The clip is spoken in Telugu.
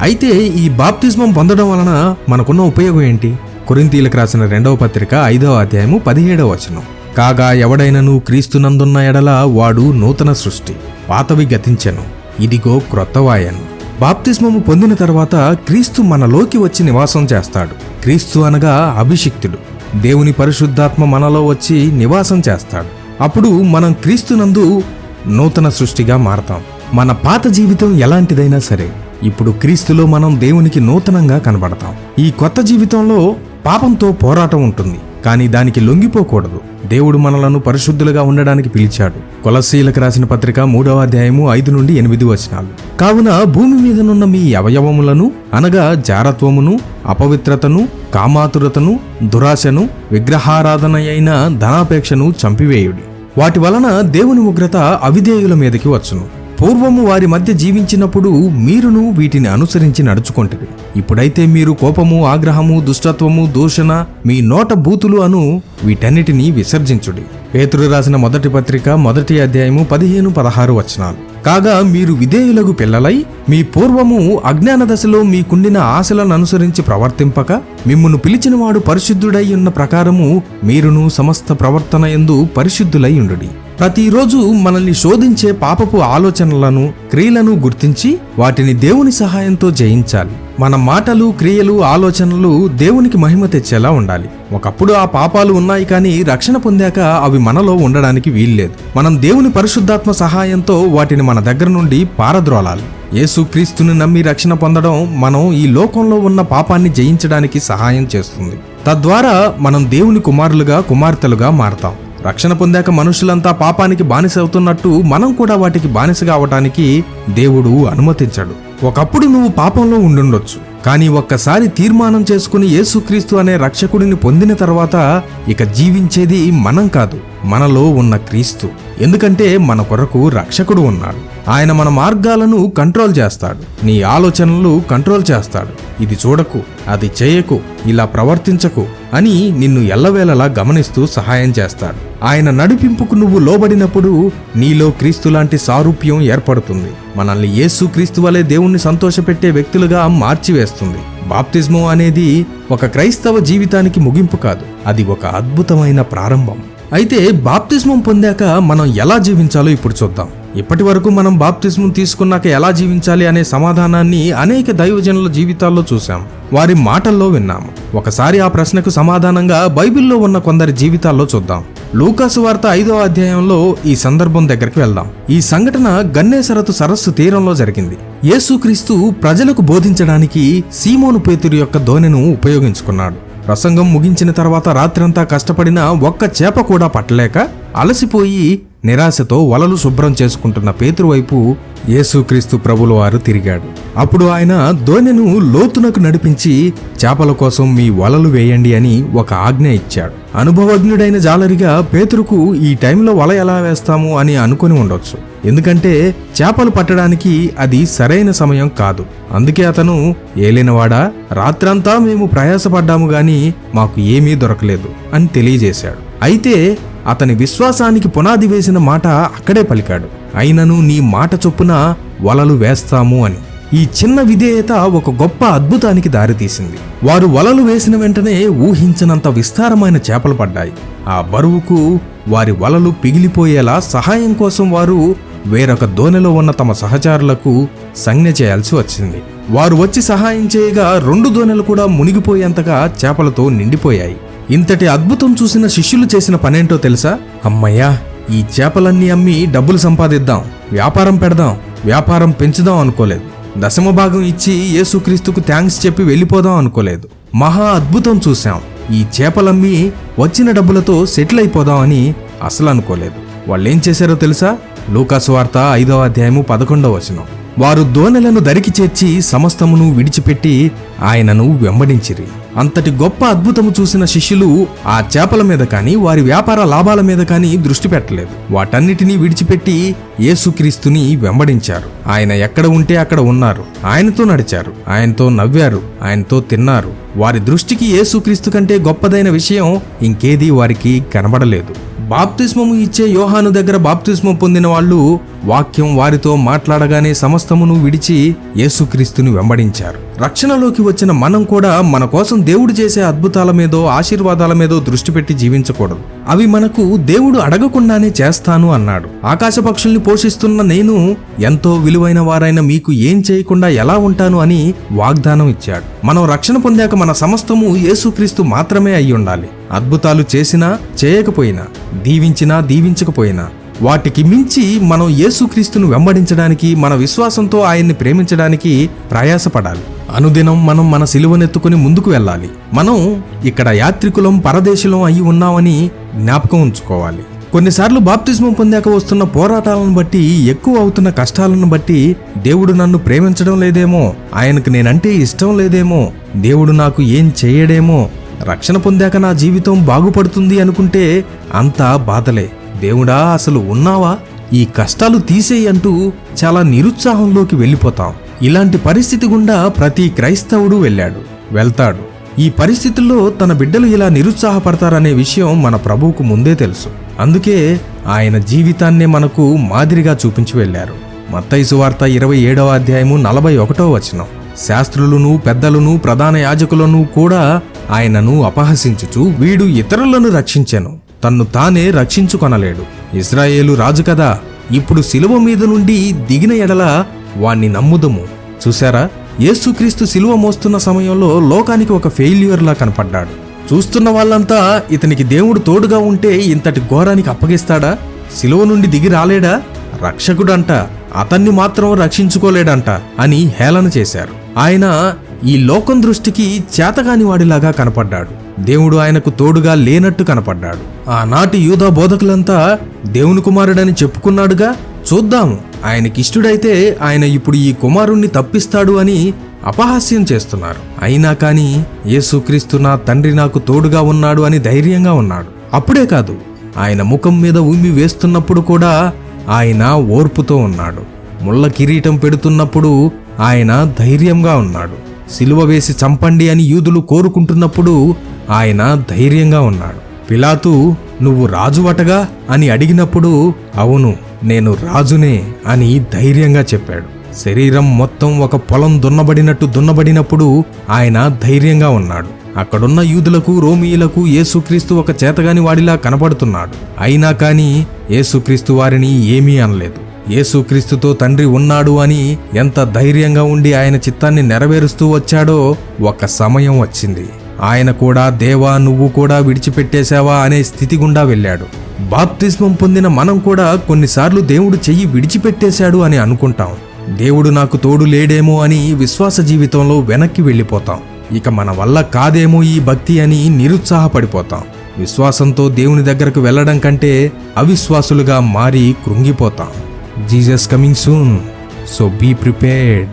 అయితే ఈ బాప్తిస్మం పొందడం వలన మనకున్న ఉపయోగం ఏంటి? కొరింతీలకు రాసిన రెండవ పత్రిక ఐదవ అధ్యాయము పదిహేడవ వచనం. కాగా ఎవడైనను క్రీస్తునందున్న ఎడల వాడు నూతన సృష్టి పాతవి గతించెను ఇదిగో క్రొత్తవాయను. బాప్తిస్మము పొందిన తర్వాత క్రీస్తు మనలోకి వచ్చి నివాసం చేస్తాడు. క్రీస్తు అనగా అభిషిక్తుడు. దేవుని పరిశుద్ధాత్మ మనలో వచ్చి నివాసం చేస్తాడు. అప్పుడు మనం క్రీస్తునందు నూతన సృష్టిగా మారతాం. మన పాత జీవితం ఎలాంటిదైనా సరే ఇప్పుడు క్రీస్తులో మనం దేవునికి నూతనంగా కనబడతాం. ఈ కొత్త జీవితంలో పాపంతో పోరాటం ఉంటుంది. కానీ దానికి లొంగిపోకూడదు. దేవుడు మనలను పరిశుద్ధులుగా ఉండడానికి పిలిచాడు. కొలసీలకు రాసిన పత్రిక మూడవ అధ్యాయము ఐదు నుండి ఎనిమిది వచనాలు. కావున భూమి మీదనున్న మీ అవయవములను అనగా జారత్వమును అపవిత్రతను కామాతురతను దురాశను విగ్రహారాధన అయిన ధనాపేక్షను చంపివేయుడి. వాటి వలన దేవుని ఉగ్రత అవిధేయుల మీదకి వచ్చును. పూర్వము వారి మధ్య జీవించినప్పుడు మీరును వీటిని అనుసరించి నడుచుకొంటివి ఇప్పుడైతే మీరు కోపము ఆగ్రహము దుష్టత్వము దూషణ మీ నోట బూతులు అను వీటన్నిటినీ విసర్జించుడి. పేతురు రాసిన మొదటి పత్రిక మొదటి అధ్యాయము పదిహేను పదహారు వచనాలు. కాగా మీరు విధేయులకు పిల్లలై మీ పూర్వము అజ్ఞాన దశలో మీకుండిన ఆశలను అనుసరించి ప్రవర్తింపక మిమ్మును పిలిచినవాడు పరిశుద్ధుడై ఉన్న ప్రకారము మీరును సమస్త ప్రవర్తన ఎందు పరిశుద్ధులై ఉండుడి. ప్రతిరోజు మనల్ని శోధించే పాపపు ఆలోచనలను క్రియలను గుర్తించి వాటిని దేవుని సహాయంతో జయించాలి. మన మాటలు క్రియలు ఆలోచనలు దేవునికి మహిమ తెచ్చేలా ఉండాలి. ఒకప్పుడు ఆ పాపాలు ఉన్నాయి కానీ రక్షణ పొందాక అవి మనలో ఉండడానికి వీల్లేదు. మనం దేవుని పరిశుద్ధాత్మ సహాయంతో వాటిని మన దగ్గర నుండి పారద్రోలాలి. యేసుక్రీస్తుని నమ్మి రక్షణ పొందడం మనం ఈ లోకంలో ఉన్న పాపాన్ని జయించడానికి సహాయం చేస్తుంది. తద్వారా మనం దేవుని కుమారులుగా కుమార్తెలుగా మారతాం. రక్షణ పొందాక మనుషులంతా పాపానికి బానిస అవుతున్నట్టు మనం కూడా వాటికి బానిసగా అవటానికి దేవుడు అనుమతించడు. ఒకప్పుడు నువ్వు పాపంలో ఉండుండొచ్చు. కానీ ఒక్కసారి తీర్మానం చేసుకుని యేసుక్రీస్తు అనే రక్షకుడిని పొందిన తర్వాత ఇక జీవించేది మనం కాదు మనలో ఉన్న క్రీస్తు. ఎందుకంటే మన కొరకు రక్షకుడు ఉన్నాడు. ఆయన మన మార్గాలను కంట్రోల్ చేస్తాడు. నీ ఆలోచనలు కంట్రోల్ చేస్తాడు. ఇది చూడకు అది చేయకు ఇలా ప్రవర్తించకు. అని నిన్ను ఎల్లవేళలా గమనిస్తూ సహాయం చేస్తాడు. ఆయన నడిపింపుకు నువ్వు లోబడినప్పుడు నీలో క్రీస్తు లాంటి సారూప్యం ఏర్పడుతుంది. మనల్ని యేసు క్రీస్తు వలె దేవుణ్ణి సంతోషపెట్టే వ్యక్తులుగా మార్చివేస్తుంది. బాప్తిజమం అనేది ఒక క్రైస్తవ జీవితానికి ముగింపు కాదు. అది ఒక అద్భుతమైన ప్రారంభం. అయితే బాప్తిస్మం పొందాక మనం ఎలా జీవించాలో ఇప్పుడు చూద్దాం. ఇప్పటి వరకు మనం బాప్తిస్మం తీసుకున్నాక ఎలా జీవించాలి అనే సమాధానాన్ని అనేక దైవజనుల జీవితాల్లో చూశాం. వారి మాటల్లో విన్నాము ఒకసారి ఆ ప్రశ్నకు సమాధానంగా బైబిల్లో ఉన్న కొందరి జీవితాల్లో చూద్దాం. లూకాసు వార్త ఐదో అధ్యాయంలో ఈ సందర్భం దగ్గరికి వెళ్దాం. ఈ సంఘటన గన్నేసరతు సరస్సు తీరంలో జరిగింది. యేసుక్రీస్తు ప్రజలకు బోధించడానికి సీమోను పేతురు యొక్క ధోనిను ఉపయోగించుకున్నాడు. ప్రసంగం ముగించిన తర్వాత రాత్రంతా కష్టపడిన ఒక్క చేప కూడా పట్టలేక అలసిపోయి నిరాశతో వలలు శుభ్రం చేసుకుంటున్న పేతురు వైపు యేసుక్రీస్తు ప్రభుల వారు తిరిగాడు. అప్పుడు ఆయన దోణెను లోతునకు నడిపించి చేపల కోసం మీ వలలు వేయండి అని ఒక ఆజ్ఞ ఇచ్చాడు. అనుభవజ్ఞుడైన జాలరిగా పేతురుకు ఈ టైంలో వల ఎలా వేస్తాము? అని అనుకుని ఉండొచ్చు. ఎందుకంటే చేపలు పట్టడానికి అది సరైన సమయం కాదు. అందుకే అతను ఏలినవాడా రాత్రంతా మేము ప్రయాసపడ్డాము గాని మాకు ఏమీ దొరకలేదు అని తెలియజేశాడు. అయితే అతని విశ్వాసానికి పునాది వేసిన మాట అక్కడే పలికాడు. అయినను నీ మాట చొప్పున వలలు వేస్తాము అని. ఈ చిన్న విధేయత ఒక గొప్ప అద్భుతానికి దారితీసింది. వారు వలలు వేసిన వెంటనే ఊహించినంత విస్తారమైన చేపలు పడ్డాయి. ఆ బరువుకు వారి వలలు పిగిలిపోయేలా సహాయం కోసం వారు వేరొక దోణిలో ఉన్న తమ సహచారులకు సంజ్ఞ చేయాల్సి వచ్చింది. వారు వచ్చి సహాయం చేయగా రెండు దోణెలు కూడా మునిగిపోయేంతగా చేపలతో నిండిపోయాయి. ఇంతటి అద్భుతం చూసిన శిష్యులు చేసిన పనేంటో తెలుసా? అమ్మయ్యా ఈ చేపలన్నీ అమ్మి డబ్బులు సంపాదిద్దాం వ్యాపారం పెడదాం వ్యాపారం పెంచుదాం అనుకోలేదు. దశమ భాగం ఇచ్చి యేసుక్రీస్తుకు థ్యాంక్స్ చెప్పి వెళ్ళిపోదాం అనుకోలేదు. మహా అద్భుతం చూశాం. ఈ చేపలమ్మి వచ్చిన డబ్బులతో సెటిల్ అయిపోదాం అని అసలు అనుకోలేదు. వాళ్ళేం చేశారో తెలుసా? లూకాసు వార్త ఐదవ అధ్యాయము పదకొండవ వచనం. వారు దోనెలను దరికి చేర్చి సమస్తమును విడిచిపెట్టి ఆయనను వెంబడించిరి. అంతటి గొప్ప అద్భుతము చూసిన శిష్యులు ఆ చేపల మీద కానీ వారి వ్యాపార లాభాల మీద కానీ దృష్టి పెట్టలేదు. వాటన్నిటినీ విడిచిపెట్టి యేసుక్రీస్తుని వెంబడించారు. ఆయన ఎక్కడ ఉంటే అక్కడ ఉన్నారు. ఆయనతో నడిచారు. ఆయనతో నవ్వారు. ఆయనతో తిన్నారు. వారి దృష్టికి యేసుక్రీస్తు కంటే గొప్పదైన విషయం ఇంకేదీ వారికి కనబడలేదు. బాప్తిస్మము ఇచ్చే యోహాను దగ్గర బాప్తిస్మం పొందిన వాళ్ళు వాక్యం వారితో మాట్లాడగానే సమస్తమును విడిచి యేసుక్రీస్తుని వెంబడించారు. రక్షణలోకి వచ్చిన మనం కూడా మన కోసం దేవుడు చేసే అద్భుతాల మీదో ఆశీర్వాదాల మీదో దృష్టి పెట్టి జీవించకూడదు. అవి మనకు దేవుడు అడగకుండానే చేస్తాను అన్నాడు. ఆకాశ పక్షుల్ని పోషిస్తున్న నేను ఎంతో విలువైన వారైన మీకు ఏం చేయకుండా ఎలా ఉంటాను అని వాగ్దానం ఇచ్చాడు. మనం రక్షణ పొందాక మన సమస్తము యేసుక్రీస్తు మాత్రమే అయి ఉండాలి అద్భుతాలు చేసినా చేయకపోయినా దీవించినా దీవించకపోయినా వాటికి మించి మనం యేసుక్రీస్తును వెంబడించడానికి మన విశ్వాసంతో ఆయన్ని ప్రేమించడానికి ప్రయాసపడాలి. అనుదినం మనం మన సిలువనెత్తుకుని ముందుకు వెళ్ళాలి. మనం ఇక్కడ యాత్రికులం పరదేశులం అయి ఉన్నామని జ్ఞాపకం ఉంచుకోవాలి. కొన్నిసార్లు బాప్తిస్మం పొందాక వస్తున్న పోరాటాలను బట్టి ఎక్కువ అవుతున్న కష్టాలను బట్టి దేవుడు నన్ను ప్రేమించడం లేదేమో ఆయనకు నేనంటే ఇష్టం లేదేమో దేవుడు నాకు ఏం చేయడేమో రక్షణ పొందాక నా జీవితం బాగుపడుతుంది అనుకుంటే అంతా బాధలే. దేవుడా అసలు ఉన్నావా? ఈ కష్టాలు తీసేయి అంటూ చాలా నిరుత్సాహంలోకి వెళ్ళిపోతాం. ఇలాంటి పరిస్థితి గుండా ప్రతి క్రైస్తవుడు వెళ్ళాడు వెళ్తాడు. ఈ పరిస్థితుల్లో తన బిడ్డలు ఇలా నిరుత్సాహపడతారనే విషయం మన ప్రభువుకు ముందే తెలుసు. అందుకే ఆయన జీవితాన్నే మనకు మాదిరిగా చూపించి వెళ్ళారు. మత్తయి సువార్త ఇరవై ఏడవ అధ్యాయము నలభై ఒకటో వచనం. శాస్త్రులను పెద్దలను ప్రధాన యాజకులను కూడా ఆయనను అపహసించుచు వీడు ఇతరులను రక్షించెను. తన్ను తానే రక్షించుకొనలేడు. ఇజ్రాయేలు రాజు కదా. ఇప్పుడు శిలువ మీద నుండి దిగిన ఎడల వాణ్ణి నమ్ముదము. చూశారా? యేసుక్రీస్తు శిలువ మోస్తున్న సమయంలో లోకానికి ఒక ఫెయిల్యూర్లా కనపడ్డాడు. చూస్తున్న వాళ్ళంతా ఇతనికి దేవుడు తోడుగా ఉంటే ఇంతటి ఘోరానికి అప్పగిస్తాడా? శిలువ నుండి దిగి రాలేడా? రక్షకుడంట అతన్ని మాత్రం రక్షించుకోలేడంట అని హేళన చేశారు. ఆయన ఈ లోకం దృష్టికి చేతగాని వాడిలాగా కనపడ్డాడు. దేవుడు ఆయనకు తోడుగా లేనట్టు కనపడ్డాడు. ఆనాటి యూదా బోధకులంతా దేవుని కుమారుడని చెప్పుకున్నాడుగా? చూద్దాము. ఆయనకిష్టుడైతే ఆయన ఇప్పుడు ఈ కుమారుణ్ణి తప్పిస్తాడు అని అపహాస్యం చేస్తున్నారు. అయినా కాని యేసుక్రీస్తు నా తండ్రి నాకు తోడుగా ఉన్నాడు అని ధైర్యంగా ఉన్నాడు. అప్పుడే కాదు ఆయన ముఖం మీద ఉమ్మి వేస్తున్నప్పుడు కూడా ఆయన ఓర్పుతో ఉన్నాడు. ముళ్ళ కిరీటం పెడుతున్నప్పుడు ఆయన ధైర్యంగా ఉన్నాడు. సిలువ వేసి చంపండి అని యూదులు కోరుకుంటున్నప్పుడు ఆయన ధైర్యంగా ఉన్నాడు. పిలాతు నువ్వు రాజువటగా? అని అడిగినప్పుడు అవును నేను రాజునే అని ధైర్యంగా చెప్పాడు. శరీరం మొత్తం ఒక పొలం దున్నబడినట్టు దున్నబడినప్పుడు ఆయన ధైర్యంగా ఉన్నాడు. అక్కడున్న యూదులకు రోమియులకు యేసుక్రీస్తు ఒక చేతగాని వాడిలా కనబడుతున్నాడు అయినా కాని యేసుక్రీస్తు వారిని ఏమీ అనలేదు. యేసుక్రీస్తుతో తండ్రి ఉన్నాడు అని ఎంత ధైర్యంగా ఉండి ఆయన చిత్తాన్ని నెరవేరుస్తూ వచ్చాడో ఒక సమయం వచ్చింది. ఆయన కూడా దేవా నువ్వు కూడా విడిచిపెట్టేశావా? అనే స్థితి గుండా వెళ్ళాడు. బాప్తిస్మం పొందిన మనం కూడా కొన్నిసార్లు దేవుడు చెయ్యి విడిచిపెట్టేశాడు అని అనుకుంటాం. దేవుడు నాకు తోడు లేడేమో అని విశ్వాస జీవితంలో వెనక్కి వెళ్ళిపోతాం. ఇక మన వల్ల కాదేమో ఈ భక్తి అని నిరుత్సాహపడిపోతాం. విశ్వాసంతో దేవుని దగ్గరకు వెళ్ళడం కంటే అవిశ్వాసులుగా మారి కృంగిపోతాం. Jesus coming soon. So be prepared.